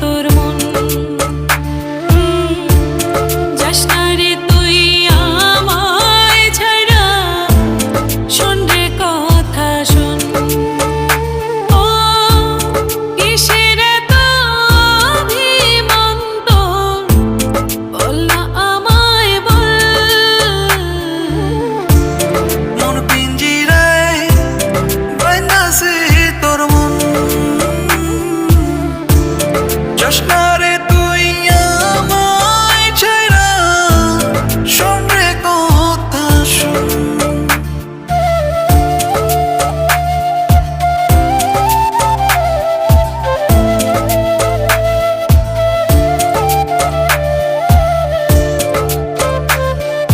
তোর যাস না রে